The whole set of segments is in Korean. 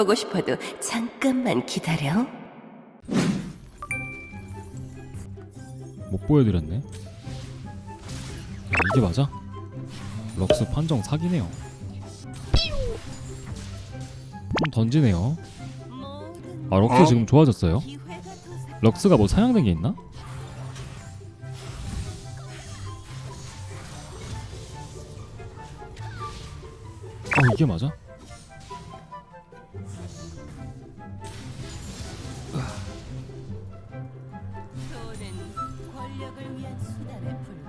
보고 싶어도 잠깐만 기다려. 못 보여드렸네. 야, 이게 맞아? 럭스 판정 사기네요. 좀 던지네요. 아 럭스 지금 좋아졌어요? 럭스가 뭐 사양된 게 있나? 어 이게 맞아?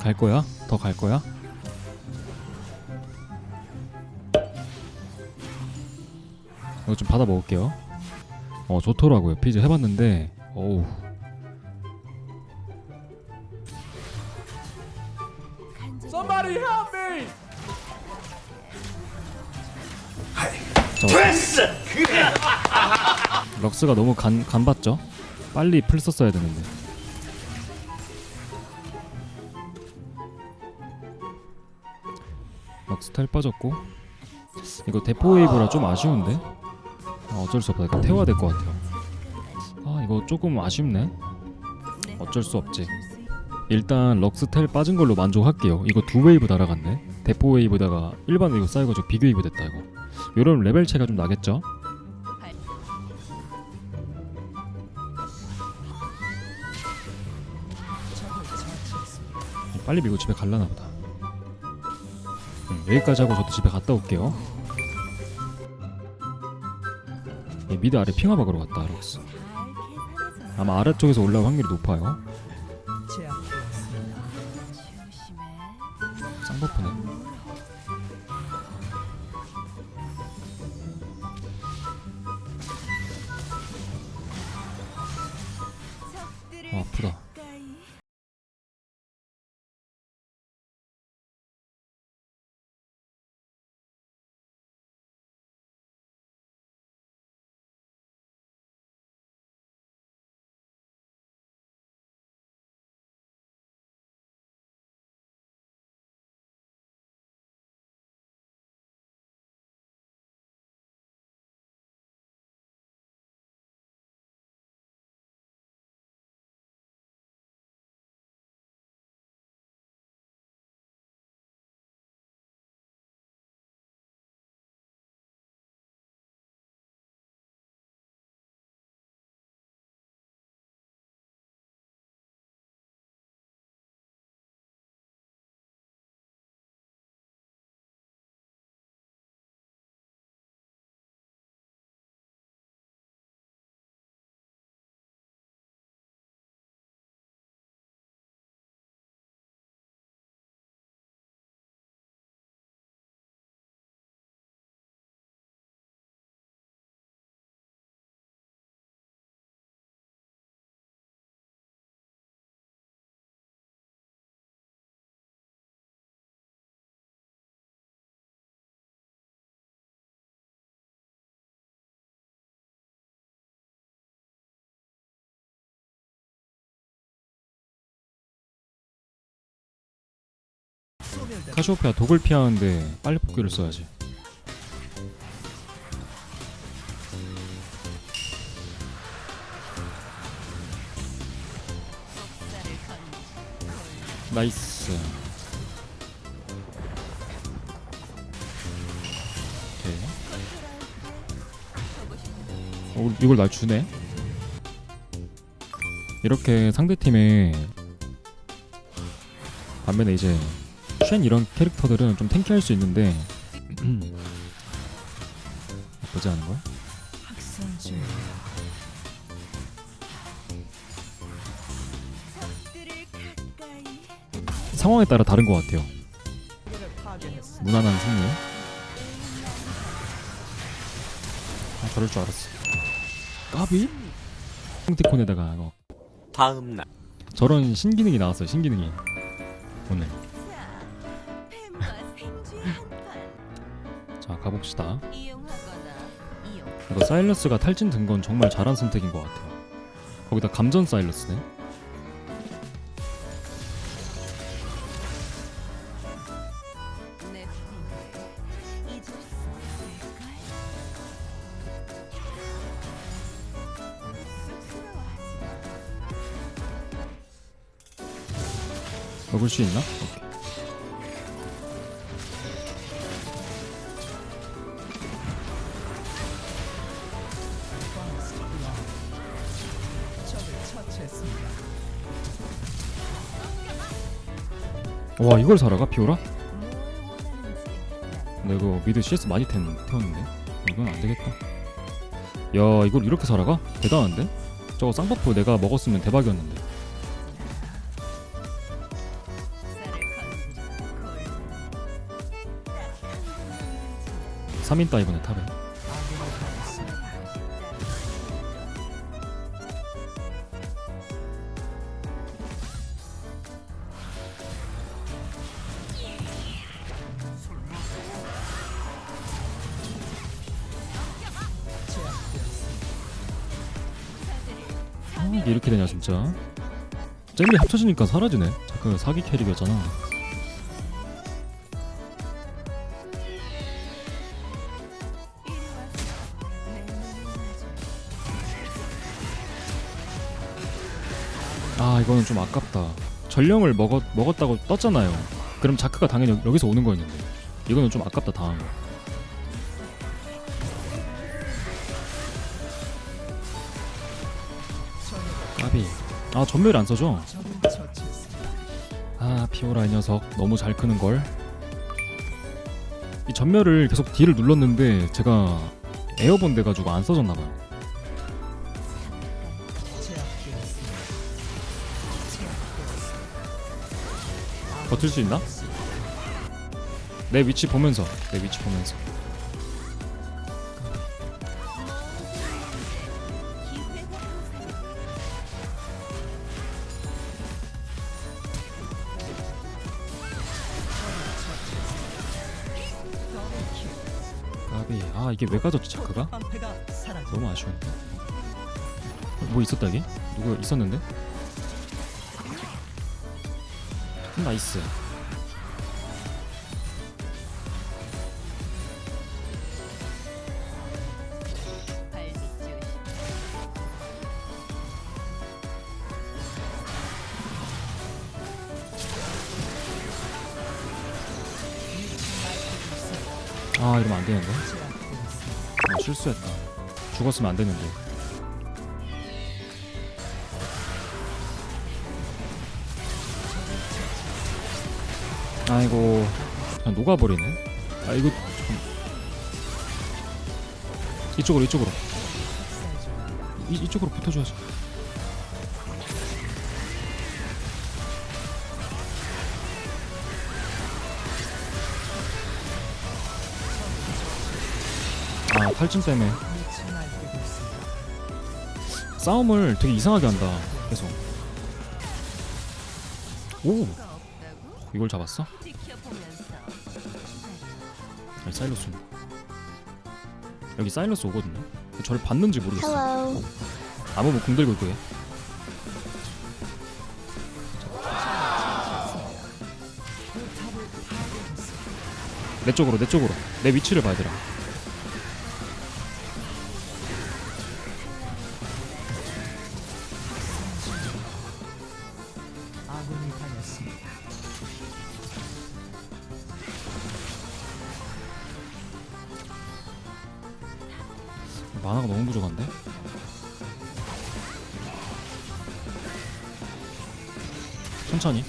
갈 거야? 더 갈 거야? 이거 좀 받아 먹을게요. 어 좋더라고요. 피즈 해봤는데 어우 Somebody help me! 럭스가 너무 간, 간 봤죠? 빨리 풀 썼어야 되는데 텔 빠졌고 이거 대포 웨이브라 좀 아쉬운데? 아, 어쩔 수 없다. 이거 태워야 될 것 같아요. 아 이거 조금 아쉽네. 어쩔 수 없지. 일단 럭스 텔 빠진 걸로 만족할게요. 이거 두 웨이브 날아갔네. 대포 웨이브다가 일반 웨이브 쌓여가지고 비교 웨이브 됐다 이거. 요런 레벨 차이가 좀 나겠죠? 빨리 밀고 집에 갈라나 보다. 음, 여기까지 하고 저도 집에 갔다 올게요. 예, 미드 아래 핑하박으로 갔다 록스. 아마 아래쪽에서 올라올 확률이 높아요. 쌍버프네. 아, 아프다. 카시오페아 독을 피하는데 빨리 복귀를 써야지. 나이스. 오케이. 어, 이걸 날 주네. 이렇게 상대 팀에 반면에 이제 쉔 이런 캐릭터들은 좀 탱키할 수 있는데 나쁘지 않은 걸? 상황에 따라 다른 것 같아요. 무난한 승리. 아, 저럴 줄 알았어. 까비? 홍티콘에다가 이거 다음 날 저런 신기능이 나왔어요. 신기능이 오늘. 자 가봅시다. 이거 사일러스가 탈진 든 건 정말 잘한 선택인 것 같아요. 거기다 감전 사일러스네. 먹을 수 있나? 오케이. 와 이걸 살아가 피오라? 근데 이거 미드 CS 많이 태웠, 태웠는데 이건 안 되겠다. 야 이걸 이렇게 살아가? 대단한데? 저거 쌍버프 내가 먹었으면 대박이었는데. 3인 다이브네 탑에. 이게 이렇게 되냐 진짜. 젤리 합쳐지니까 사라지네. 잠깐 사기 캐릭이었잖아. 아 이거는 좀 아깝다. 전령을 먹었 먹었다고 떴잖아요. 그럼 자크가 당연히 여기- 여기서 오는 거였는데 이거는 좀 아깝다 당한 거. 까비. 아 전멸 안 써줘. 아 피오라 이 녀석 너무 잘 크는 걸. 이 전멸을 계속 D를 눌렀는데 제가 에어본 돼가지고 안 써졌나 봐요. 버틸 수 있나? 내 위치 보면서 내 위치 보면서 아 이게 왜 가졌지 자크가? 너무 아쉬운데 뭐 있었다 이게? 누구 있었는데? 나이스 아 이러면 안 되는데 아, 실수했다. 죽었으면 안 되는데. 아이고 그냥 녹아버리네. 아 이거 참... 이쪽으로 이쪽으로. 이, 이쪽으로 붙어줘야지 탈진 때문에. 싸움을 되게 이상하게 한다 계속. 오! 이걸 잡았어? 아니, 사일러스. 여기 사일러스 오거든요? 저를 봤는지 모르겠어. 아무 뭐궁 들고 있고 얘 내 쪽으로 내 쪽으로. 내 위치를 봐야 되라 천천히.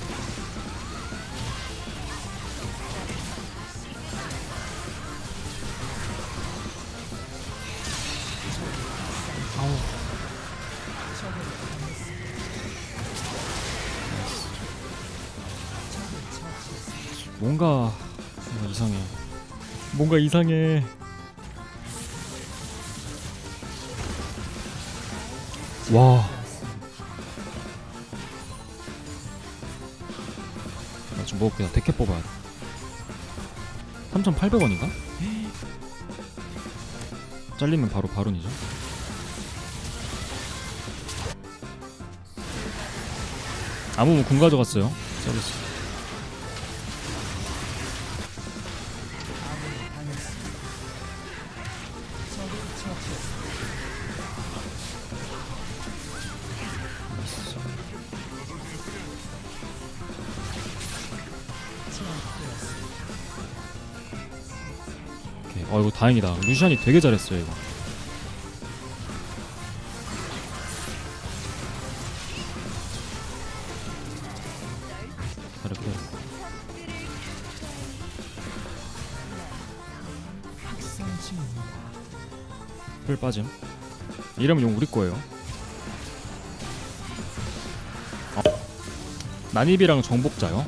뭔가 뭔가 이상해. 뭔가 이상해. 와. 먹을게. 나 데캐 뽑아야 돼. 3,800원인가? 잘리면 바로 바론이죠. 아무무 궁 가져갔어요. 서비스. 오케이. 어 이거 다행이다. 루시안이 되게 잘했어요 이거. 잘했고. 풀 빠짐. 이러면 용 우리 거예요. 어. 난입이랑 정복자요.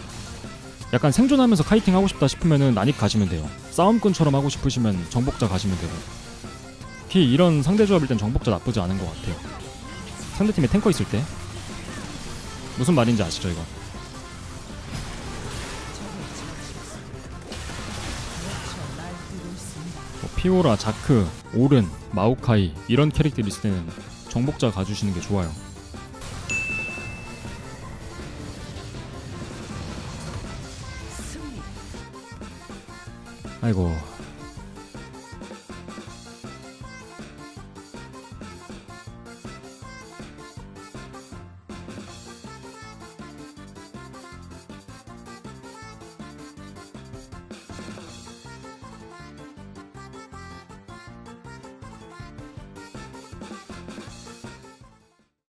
약간 생존하면서 카이팅 하고 싶다 싶으면은 난입 가시면 돼요. 싸움꾼처럼 하고 싶으시면 정복자 가시면 되고. 특히 이런 상대 조합일 땐 정복자 나쁘지 않은 것 같아요. 상대팀에 탱커 있을 때? 무슨 말인지 아시죠 이거. 뭐 피오라, 자크, 오른, 마오카이 이런 캐릭터 때는 정복자 가주시는 게 좋아요 아이고